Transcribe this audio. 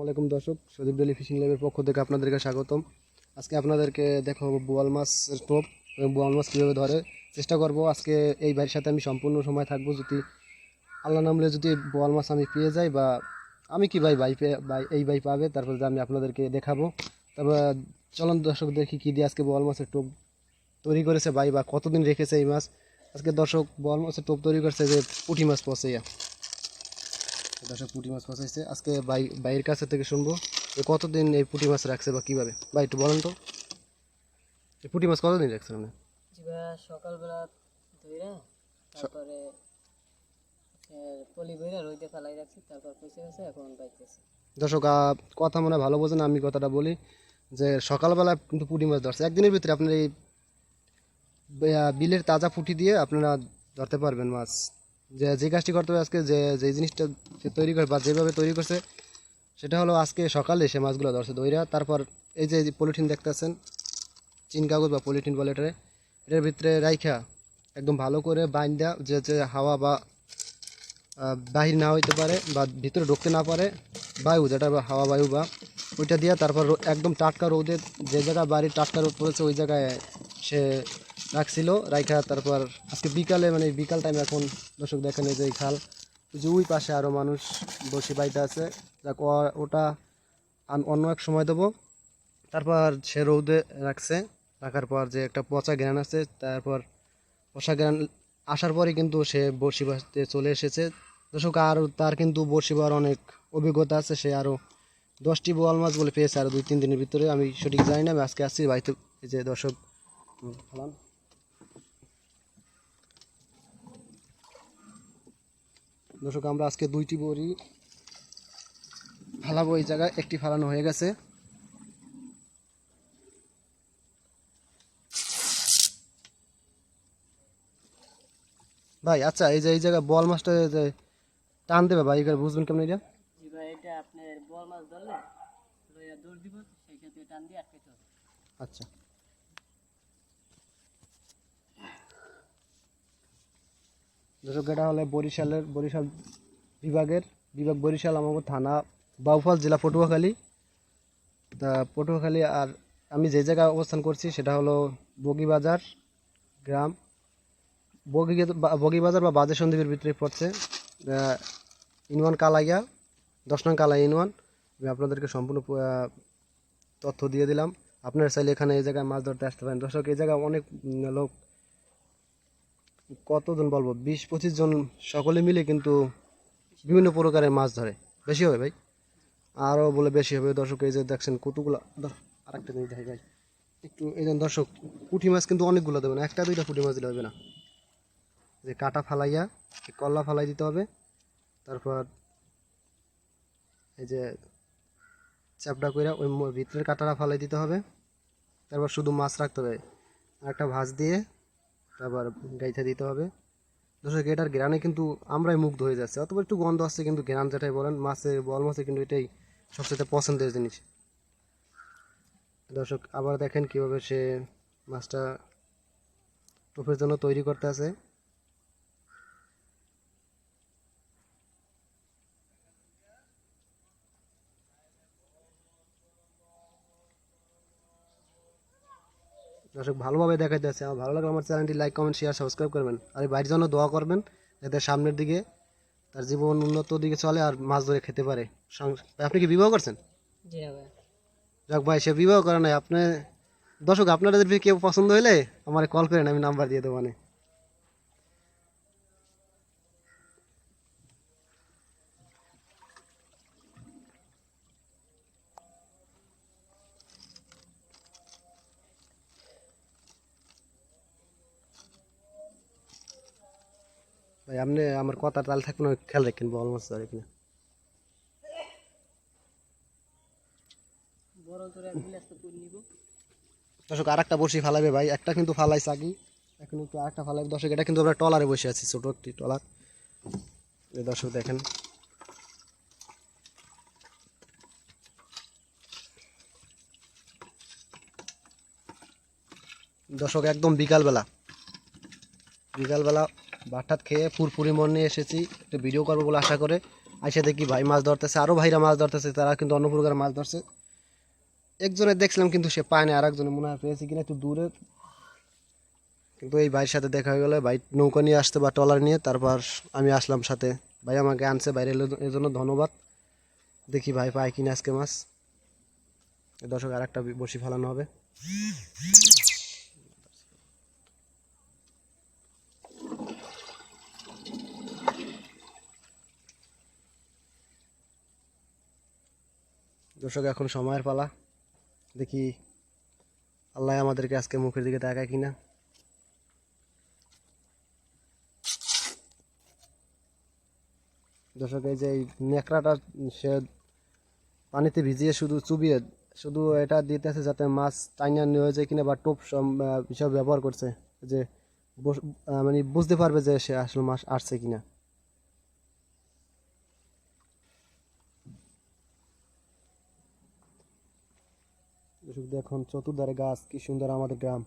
আসসালামাইকুম দর্শক Sadip daily fishing ল্যাবের পক্ষ থেকে আপনাদেরকে স্বাগতম। আজকে আপনাদেরকে দেখাবো বোয়াল মাছের টোপ এবং বোয়াল মাছ কীভাবে ধরে। চেষ্টা করব আজকে এই বাড়ির সাথে আমি সম্পূর্ণ সময় থাকব। যদি আল্লাহ নামলে যদি বোয়াল মাছ আমি পেয়ে যাই বা আমি কি ভাই ভাই পেয়ে এই ভাই পাবে, তারপরে আমি আপনাদেরকে দেখাবো। তারপর চলন দর্শক দেখি কী দিয়ে আজকে বোয়াল মাছের টোপ তৈরি করেছে ভাই বা কতদিন রেখেছে এই মাছ। আজকে দর্শক বোয়াল মাছের টোপ তৈরি করেছে যে পুঁটি মাছ পচেয়া দর্শক পুঁটি মাছ ফসাইছে আজকে ভাই ভাইয়ের কাছে থেকে শুনব যে কতদিন এই পুঁটি মাছ রাখছে বা কীভাবে? ভাই একটু বলেন তো। এই পুঁটি মাছ কতদিন রাখছেন আপনি? সকালবেলা ধইরা তারপরে পলি বইরা রইতে ফেলাই রাখছি তারপর পয়সা গেছে এখন বাইতেছি। দর্শক কথা মনে হয় ভালো বোঝেন আমি কথাটা বলি যে সকালবেলা কিন্তু পুঁটি মাছ ধরছে। একদিনের ভিতরে আপনার এই বিলের তাজা পুঁটি দিয়ে আপনারা ধরতে পারবেন মাছ। যে যে কাজটি করতে হবে আজকে, যে যে জিনিসটা সে তৈরি করে বা যেভাবে তৈরি করছে, সেটা হলো আজকে সকালে সে মাছগুলো ধরছে দইরা। তারপর এই যে পলিথিন দেখতেছেন, চিন কাগজ বা পলিথিন বলে এটারে, এটার ভিতরে রাইখা একদম ভালো করে বাইন বাইন্দা, যে যে হাওয়া বা বাহির না হইতে পারে বা ভিতরে ঢুকতে না পারে, বায়ু যেটা হাওয়া বায়ু বা, ওইটা দিয়ে তারপর একদম টাটকা রোদে যে জায়গায় বাড়ির টাটকা রোদ পড়েছে, ওই জায়গায় সে রাখছিল, রাইখা তারপর আজকে বিকালে মানে বিকাল টাইম এখন দর্শক দেখেন এই যে এই খাল। যে ওই পাশে আরও মানুষ বসে বাড়িতে আছে। যাক ওটা অন্য এক সময় দেবো। তারপর সে রৌদে রাখছে। রাখার পর যে একটা পচা জ্ঞান আছে, তারপর পচা জ্ঞান আসার পরে কিন্তু সে বড়শি বাঁধতে চলে এসেছে। দর্শক, আর তার কিন্তু বড়শি বার অনেক অভিজ্ঞতা আছে। সে আরও দশটি বোয়াল মাছ বলে পেয়েছে আরও দুই তিন দিনের ভিতরে। আমি সঠিক জানি না, আমি আজকে আসছি বাড়িতে যে দর্শক। দর্শক আমরা আজকে দুইটি বড়ি ফালাবো এই জায়গায়। একটি ফালানো হয়ে গেছে। ভাই আচ্ছা এই যে এই জায়গায় বল মাছটা যে টান দেবে ভাই এখানে বুঝবেন কেমন এটা? এটা আপনার বল মাছ ধরলে দৌড় দিব সেই ক্ষেত্রে টান দিয়ে আটকাইতে আচ্ছা। দর্শক, এটা হলে বরিশালের বরিশাল বিভাগের বিভাগ বরিশাল আমাদের থানা, বাউফল জেলা পটুয়াখালী। তা পটুয়াখালী আর আমি যে জায়গায় অবস্থান করছি সেটা হলো বগিবাজার গ্রাম। বগি বগিবাজার বা বাজে সন্দীপের ভিতরে পড়ছে। ইনওয়ান কালাইয়া, দশ নং কালাই ইনওয়ান। আমি আপনাদেরকে সম্পূর্ণ তথ্য দিয়ে দিলাম। আপনারা চাইলে এখানে এই জায়গায় মাছ ধরতে আসতে পারেন। দর্শক, এই জায়গায় অনেক লোক কতজন বলব? বিশ, পঁচিশ জন সকলে মিলে কিন্তু বিভিন্ন প্রকারের মাছ ধরে। বেশি হবে ভাই? আরও বলে বেশি হবে। দর্শক, এই যে দেখছেন কতগুলো আর একটা জিনিস দেখাই ভাই। একটু, এই দর্শক, পুঁটি মাছ কিন্তু অনেকগুলো দেবে না। একটা, দুইটা পুঁটি মাছ দিলে হবে না। যে কাটা ফালাইয়া কল্লা ফালাই দিতে হবে। তারপর এই যে চ্যাপটা করে ওই ভিতরের কাঁটাটা ফালাই দিতে হবে। তারপর শুধু মাছ রাখতে হবে। একটা ভাঁজ দিয়ে তারপর গাইতে দিতে হবে। দর্শক, এটার গ্রানে কিন্তু আমরাই মুগ্ধ হয়ে যাচ্ছে। অথবা একটু গন্ধ আসছে কিন্তু গ্রান যেটাই বলেন, মাছের বল মাছে কিন্তু এটাই সবচেয়ে পছন্দের জিনিস। দর্শক, আবার দেখেন কীভাবে সে মাছটা টোপের জন্য তৈরি করতে আছে। দর্শক ভালোভাবে দেখাইতে আছে। আমার ভালো লাগলে আমার চ্যানেলটি লাইক কমেন্ট শেয়ার সাবস্ক্রাইব করবেন। আর এই বাড়ির জন্য দোয়া করবেন যাতে সামনের দিকে তার জীবন উন্নত দিকে চলে আর মাছ ধরে খেতে পারে। আপনি কি বিবাহ করছেন? যাক ভাই সে বিবাহ করে নাই। আপনি দর্শক আপনার যদি কেউ পছন্দ হলে আমার কল করেন আমি নাম্বার দিয়ে দেবো মানে আপনি আমার কথা তাল থাকবে না খেয়াল রাখেন, বল মাছ ধরে কিনা। দর্শক আর একটা বসি ফালাবে ভাই, একটা কিন্তু ফালাই সাকি এখন একটু আরেকটা ফালাবে দর্শক, এটা কিন্তু আমরা টলারে বসে আছি, ছোট একটি টলার দর্শক দেখেন। দর্শক, একদম বিকালবেলা বিকালবেলা ভাত টাত খেয়ে ফুরফুরি মন নিয়ে এসেছি। একটু ভিডিও করব বলে আশা করে। আইসা দেখি ভাই মাছ ধরতেছে। আরও ভাইরা মাছ ধরতেছে, তারা কিন্তু অন্য প্রকার মাছ ধরছে। একজনের দেখছিলাম কিন্তু সে পায় না আর একজনে মনে হয় পেয়েছে কিনা একটু দূরে। কিন্তু এই ভাইয়ের সাথে দেখা হয়ে গেলে। ভাই নৌকা নিয়ে আসতে বা ট্রলার নিয়ে, তারপর আমি আসলাম সাথে। ভাই আমাকে আনছে, বাইরে এর জন্য ধন্যবাদ। দেখি ভাই পায় কিনা আজকে মাছ। দর্শক আর একটা বসি ফেলানো হবে। দর্শক, এখন সময়ের পালা। দেখি আল্লাহ আমাদেরকে আজকে মুখের দিকে তাকায় কিনা। দর্শক, এই যে নেকড়াটা সে পানিতে ভিজিয়ে শুধু চুবিয়ে, শুধু এটা দিতেছে যাতে মাছ টাইনা নিয়ে যায় কিনা বা টোপ সব ব্যবহার করছে। যে মানে বুঝতে পারবে যে সে আসলে মাছ আসছে কিনা। দর্শক দেখুন চতুর্ধারে গাছ কি সুন্দর আমাদের গ্রাম।